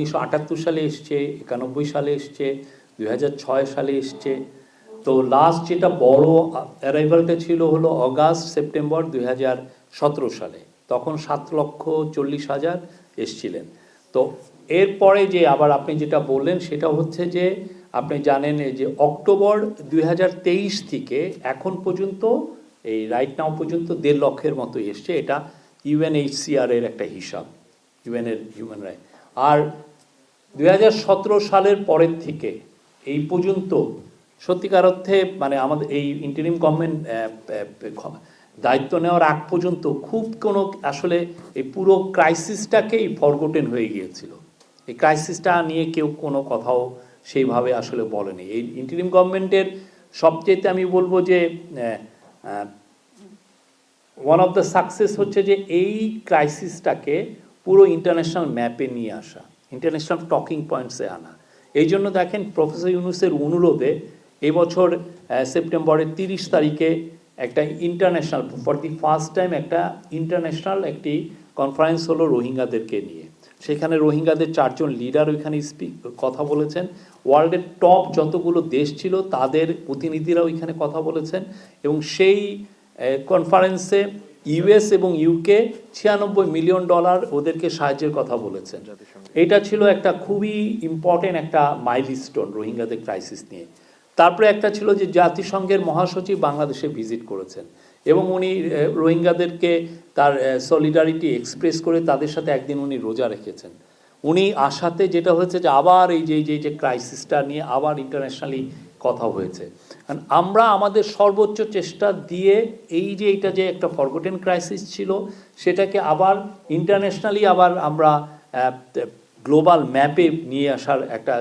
উনিশশো আটাত্তর সালে এসছে, একানব্বই সালে এসছে, দুই সালে এসছে। তো লাস্ট যেটা বড় অ্যারাইভালটা ছিল হলো অগাস্ট, সেপ্টেম্বর দুই সালে। তখন সাত লক্ষ চল্লিশ হাজার এসছিলেন। তো এরপরে যে আবার আপনি যেটা বললেন, সেটা হচ্ছে যে আপনি জানেন যে অক্টোবর দুই হাজার তেইশ থেকে এখন পর্যন্ত, এই রাইট নাও পর্যন্ত দেড় লক্ষের মতো এসছে। এটা ইউএনএইচসিআর এর একটা হিসাব ইউএনের হিউম্যান রাইট আর দু হাজার সতেরো সালের পরের থেকে এই পর্যন্ত সত্যিকার অর্থে মানে আমাদের এই ইন্টারিম গভর্নমেন্ট দায়িত্ব নেওয়ার আগ পর্যন্ত খুব কোনো আসলে এই পুরো ক্রাইসিসটাকেই ফরগোটেন হয়ে গিয়েছিল। এই ক্রাইসিসটা নিয়ে কেউ কোনো কথাও সেইভাবে আসলে বলেনি। এই ইন্টারিম গভর্নমেন্টের সবচেয়েতে আমি বলব যে ওয়ান অফ দ্য সাকসেস হচ্ছে যে এই ক্রাইসিসটাকে পুরো ইন্টারন্যাশনাল ম্যাপে নিয়ে আসা। ইন্টারন্যাশনাল টকিং পয়েন্টসে আনা। এই জন্য দেখেন প্রফেসর ইউনুসের অনুরোধে এবছর সেপ্টেম্বরের তিরিশ তারিখে একটা international for the first time একটা ইন্টারন্যাশনাল একটি কনফারেন্স হলো রোহিঙ্গাদেরকে নিয়ে। সেখানে রোহিঙ্গাদের চারজন লিডার ওইখানে স্পিক কথা বলেছেন। ওয়ার্ল্ডের টপ যতগুলো দেশ ছিল, তাদের প্রতিনিধিরা ওইখানে কথা বলেছেন। এবং সেই কনফারেন্সে ইউএস এবং ইউকে ছিয়ানব্বই মিলিয়ন ডলার ওদেরকে সাহায্যের কথা বলেছেন। এটা ছিল একটা খুবই ইম্পর্টেন্ট একটা মাইলস্টোন রোহিঙ্গাদের ক্রাইসিস নিয়ে। তারপরে একটা ছিল যে জাতিসংঘের মহাসচিব বাংলাদেশে ভিজিট করেছেন এবং উনি রোহিঙ্গাদেরকে তার সলিডারিটি এক্সপ্রেস করে তাদের সাথে একদিন উনি রোজা রেখেছেন। উনি আসাতে যেটা হয়েছে যে আবার এই যে যে ক্রাইসিসটা নিয়ে আবার ইন্টারন্যাশনালি কথা হয়েছে। কারণ আমরা আমাদের সর্বোচ্চ চেষ্টা দিয়ে এই যে এটা যে একটা ফরগোটেন ক্রাইসিস ছিল, সেটাকে আবার ইন্টারন্যাশনালি আবার আমরা গ্লোবাল ম্যাপে নিয়ে আসার একটা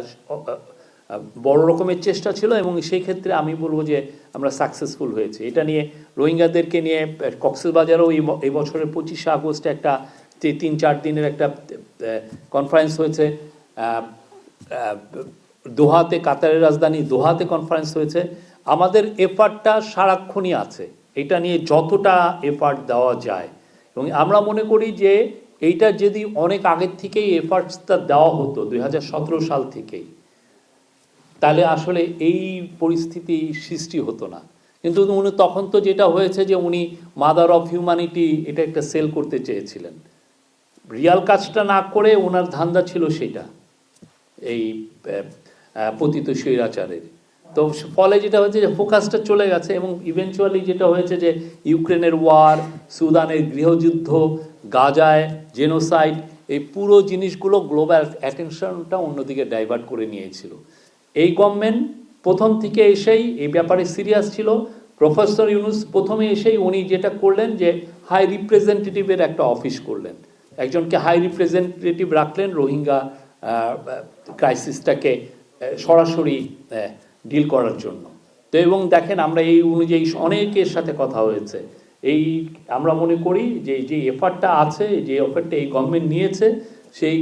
বড় রকমের চেষ্টা ছিল এবং সেই ক্ষেত্রে আমি বলব যে আমরা সাকসেসফুল হয়েছে। এটা নিয়ে রোহিঙ্গাদেরকে নিয়ে কক্সবাজারেও এই বছরের পঁচিশে আগস্টে একটা, তিন চার দিনের একটা কনফারেন্স হয়েছে। দোহাতে, কাতারের রাজধানী দোহাতে কনফারেন্স হয়েছে। আমাদের এফার্টটা সারাক্ষণই আছে। এটা নিয়ে যতটা এফার্ট দেওয়া যায়। এবং আমরা মনে করি যে, এইটা যদি অনেক আগের থেকেই এফার্টসটা দেওয়া হতো, দুই হাজার সতেরো সাল থেকেই, তাহলে আসলে এই পরিস্থিতি সৃষ্টি হতো না। কিন্তু উনি তখন তো যেটা হয়েছে যে, উনি মাদার অফ হিউম্যানিটি এটা একটা সেল করতে চেয়েছিলেন। রিয়াল কাজটা না করে ওনার ধান্দা ছিল সেটা। এই পতিত স্বৈরাচারের। তো ফলে যেটা হয়েছে যে ফোকাসটা চলে গেছে এবং ইভেনচুয়ালি যেটা হয়েছে যে ইউক্রেনের ওয়ার সুদানের গৃহযুদ্ধ, গাজায় জেনোসাইড এই পুরো জিনিসগুলো গ্লোবাল অ্যাটেনশনটা অন্যদিকে ডাইভার্ট করে নিয়েছিল। এই গভর্নমেন্ট প্রথম থেকে এসেই এই ব্যাপারে সিরিয়াস ছিল। প্রফেসর ইউনুস প্রথমে এসেই উনি যেটা করলেন যে হাই রিপ্রেজেন্টেটিভের একটা অফিস করলেন। একজনকে হাই রিপ্রেজেন্টেটিভ রাখলেন, রোহিঙ্গা ক্রাইসিসটাকে সরাসরি ডিল করার জন্য। তো এবং দেখেন আমরা এই অনুযায়ী অনেকের সাথে কথা হয়েছে। এই আমরা মনে করি যে যে এফার্টটা আছে, যে এফার্টটা এই গভর্নমেন্ট নিয়েছে, সেই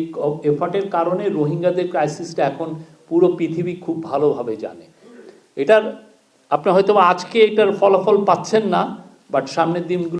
এফার্টের কারণে রোহিঙ্গাদের ক্রাইসিসটা এখন পুরো পৃথিবী খুব ভালোভাবে জানে। এটার, আপনি হয়তো আজকে এটার ফলাফল পাচ্ছেন না বাট সামনের দিনগুলো